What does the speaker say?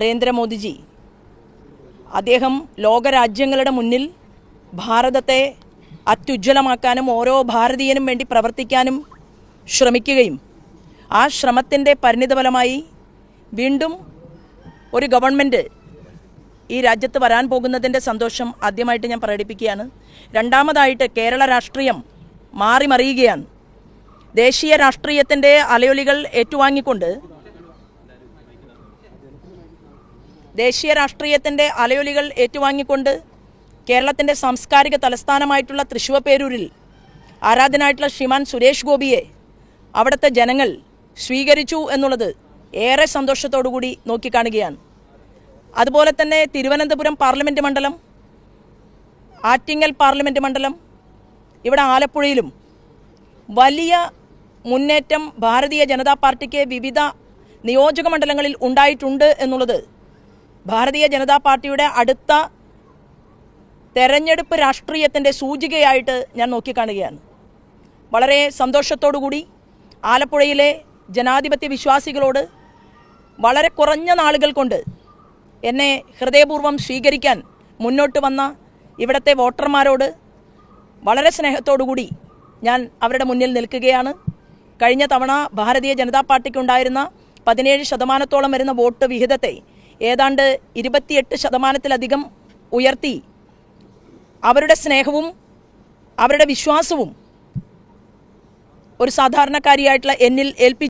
നരേന്ദ്രമോദിജി അദ്ദേഹം ലോകരാജ്യങ്ങളുടെ മുന്നിൽ ഭാരതത്തെ അത്യുജ്വലമാക്കാനും ഓരോ ഭാരതീയനും വേണ്ടി പ്രവർത്തിക്കാനും ശ്രമിക്കുകയും ആ ശ്രമത്തിന്റെ പരിണിതഫലമായി വീണ്ടും ഒരു ഗവൺമെന്റ് ഈ രാജ്യത്ത് വരാൻ പോകുന്നതിന്റെ സന്തോഷം ആദ്യമായിട്ട് ഞാൻ പ്രകടിപ്പിക്കുകയാണ്. രണ്ടാമതായിട്ട് കേരള രാഷ്ട്രീയം മാറിമറിയുകയാണ്. ദേശീയ രാഷ്ട്രീയത്തിന്റെ അലയൊലികൾ ഏറ്റുവാങ്ങിക്കൊണ്ട് ദേശീയ രാഷ്ട്രീയത്തിന്റെ അലയൊലികൾ ഏറ്റുവാങ്ങിക്കൊണ്ട് കേരളത്തിന്റെ സാംസ്കാരിക തലസ്ഥാനമായിട്ടുള്ള തൃശ്ശൂർപേരൂരിൽ ആരാധനായിട്ടുള്ള ശ്രീമാൻ സുരേഷ് ഗോപിയെ അവിടുത്തെ ജനങ്ങൾ സ്വീകരിച്ചു എന്നുള്ളത് ഏറെ സന്തോഷത്തോടുകൂടി നോക്കിക്കാണുകയാണ്. അതുപോലെ തന്നെ തിരുവനന്തപുരം പാർലമെന്റ് മണ്ഡലം ആറ്റിങ്ങൽ പാർലമെന്റ് മണ്ഡലം ഇവിടെ ആലപ്പുഴയിലും വലിയ മുന്നേറ്റം ഭാരതീയ ജനതാ പാർട്ടിക്ക് വിവിധ നിയോജക മണ്ഡലങ്ങളിൽ ഉണ്ടായിട്ടുണ്ട് എന്നുള്ളത് ഭാരതീയ ജനതാ പാർട്ടിയുടെ അടുത്ത തെരഞ്ഞെടുപ്പ് രാഷ്ട്രീയത്തിന്റെ സൂചികയായിട്ട് ഞാൻ നോക്കിക്കാണുകയാണ്. വളരെ സന്തോഷത്തോടു കൂടി ആലപ്പുഴയിലെ ജനാധിപത്യ വിശ്വാസികളോട് വളരെ കുറഞ്ഞ നാളുകൾ കൊണ്ട് എന്നെ ഹൃദയപൂർവം സ്വീകരിക്കാൻ മുന്നോട്ട് വന്ന ഇവിടുത്തെ വോട്ടർമാരോട് വളരെ സ്നേഹത്തോടുകൂടി ഞാൻ അവരുടെ മുന്നിൽ നിൽക്കുകയാണ്. കഴിഞ്ഞ തവണ ഭാരതീയ ജനതാ പാർട്ടിക്കുണ്ടായിരുന്ന പതിനേഴ് ശതമാനത്തോളം വരുന്ന വോട്ട് വിഹിതത്തെ ഏതാണ്ട് ഇരുപത്തിയെട്ട് ശതമാനത്തിലധികം ഉയർത്തി. അവരുടെ സ്നേഹവും അവരുടെ വിശ്വാസവും ഒരു സാധാരണക്കാരിയായിട്ടുള്ള എന്നിൽ ഏൽപ്പി